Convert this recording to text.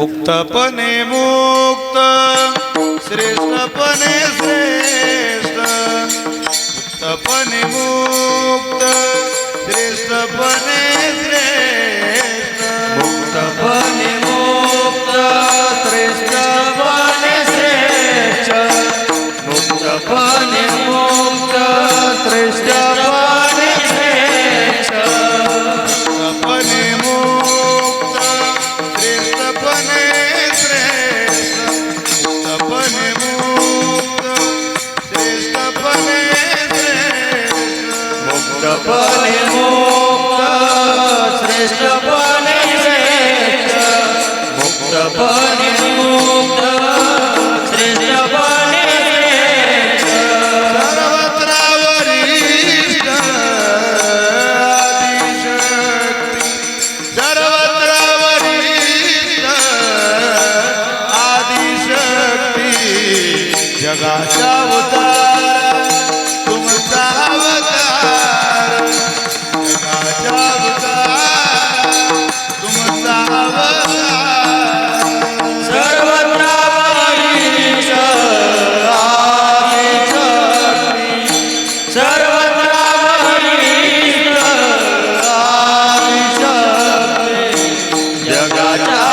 मुक्तपणे मुक्त श्रेष्ठपणे श्रेष्ठ मुक्तपणे मुक्त। श्रेष्ठपणे मुक्त श्रेष्ठपणे श्रेष्ठ मुक्तपणे मुक्त श्रेष्ठपणे श्रेष्ठ सर्वत्र आदिशक्ती। आदिशक्ती। जगाच्या उद्धार রাজা